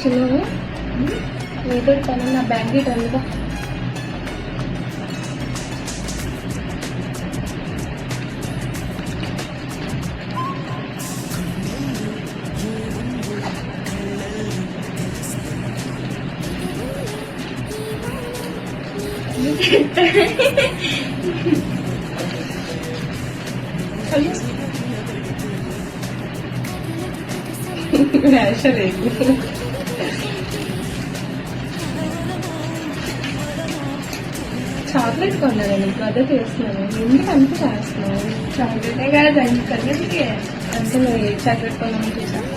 చిన్న ఏదో పని నా బ్యాగ్ ఇటు అందుకో యాషలేదు చాక్లెట్ కొన్నాను నీకు అదే చేస్తున్నాను ఎందుకు అంత చేస్తున్నాను చాక్లెటే కదా దానికి కన్నది అంటే నువ్వు ఏ చాక్లెట్ కొన్నాను చూసాను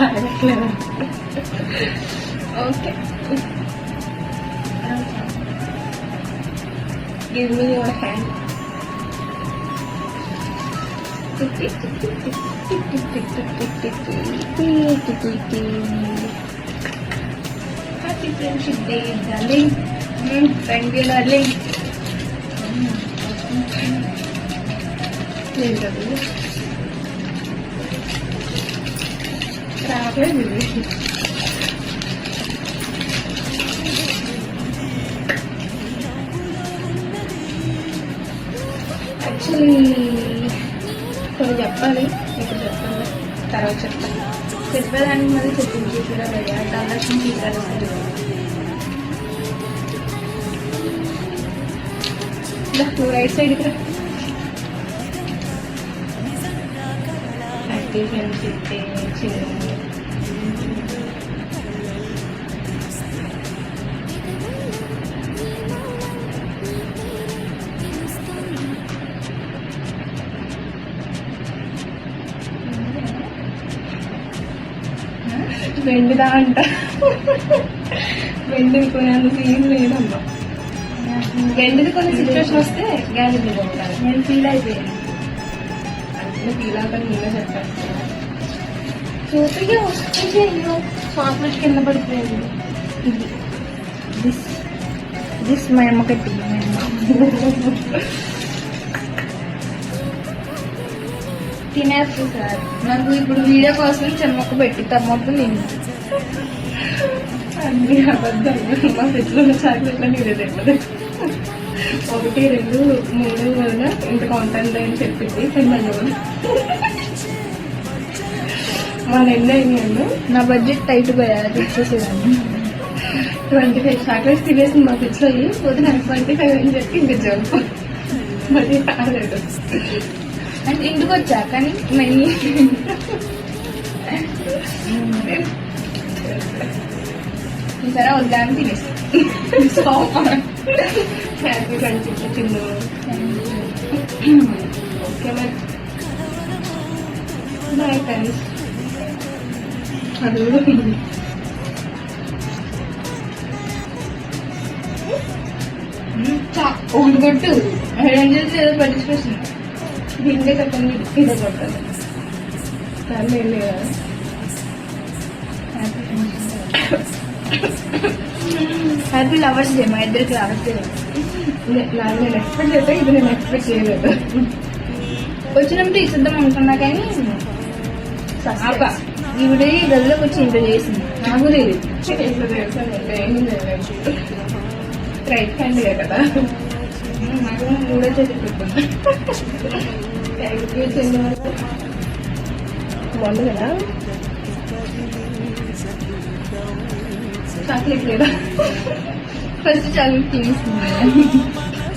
ఆగట్లేదు okay Give me your hand. Happy Friendship Day, darling. Hmm, thank you, darling. Travel, baby. Actually కొన్ని చెప్పాలి ఇప్పుడు చెప్పాలి తర్వాత చెప్తాను చెప్పేదాన్ని మళ్ళీ చెప్పింది కూడా లేదా దాదాపు తీసుకొస్తుంది నువ్వు రైట్ సైడ్కి రా హ్యాపీ చిన్న వెండిదా అంట వెండిది కొనేంత సీన్ లేదమ్మా వెండిది కొన్ని సిచ్యువేషన్ వస్తే గ్యారెంటీ ఉంటాను నేను ఫీల్ అయిపోయాను అంటే ఫీల్ అవుతాను నేనే చెప్పేస్తాను చూపిగా వస్తుంది అయ్యో చాక్లెట్ కింద పడిపోయింది ఇది దిస్ దిస్ మా అమ్మ కట్టింది మా అమ్మ తినేస్తా సార్ నాకు ఇప్పుడు వీడియో కోసం చెమ్మక్క పెట్టి మొత్తం నేను అన్ని అబద్ధాలు. మా ఫ్రిడ్జ్లో ఉన్న చాక్లెట్లు ఒకటి రెండు మూడు వల్ల ఇంత కాంటెంట్ అని చెప్పింది తిన్నాను. మా నిన్న అయినాను నా బడ్జెట్ టైట్ పోయా తెచ్చేసేదాన్ని ట్వంటీ ఫైవ్ చాక్లెట్స్ తినేసి మా ఫ్రిడ్జ్లో అయ్యి పోతే నాకు ట్వంటీ ఫైవ్ అని చెప్పి ఇంకా జంపు. మరి రాలేదు అంటే ఇంటికి వచ్చా? కానీ మనీ ఈసారి వద్దామని తినేసి హ్యాపీ ఓకే మరి. Bye friends. అది ఒకటి కొట్టు. రెండు చేసి ఏదో పట్టించుకొచ్చింది హిందీ కట్టండి ఇది కొట్టాలి కానీ ఏం లేదా హ్యాపీ లవర్స్ డే మా ఇద్దరికి లవర్స్ డే. నేను ఎక్స్పెక్ట్ చేస్తే ఇది నేను ఎక్స్పెక్ట్ చేయలేదు. వచ్చినప్పుడు ఇచ్చిద్దాం అనుకున్నా కానీ ఆప ఈవిడ ఈ గదిలోకి వచ్చి ఇంత చేసింది. నాకు తెలియదు ఏం రైట్ హ్యాండ్ కదా. నాకు మూడో చేతి థ్యాంక్ యూ చిన్న బాగుంది కదా చాక్లెట్ లేదా ఫస్ట్ చదువు తినేసింది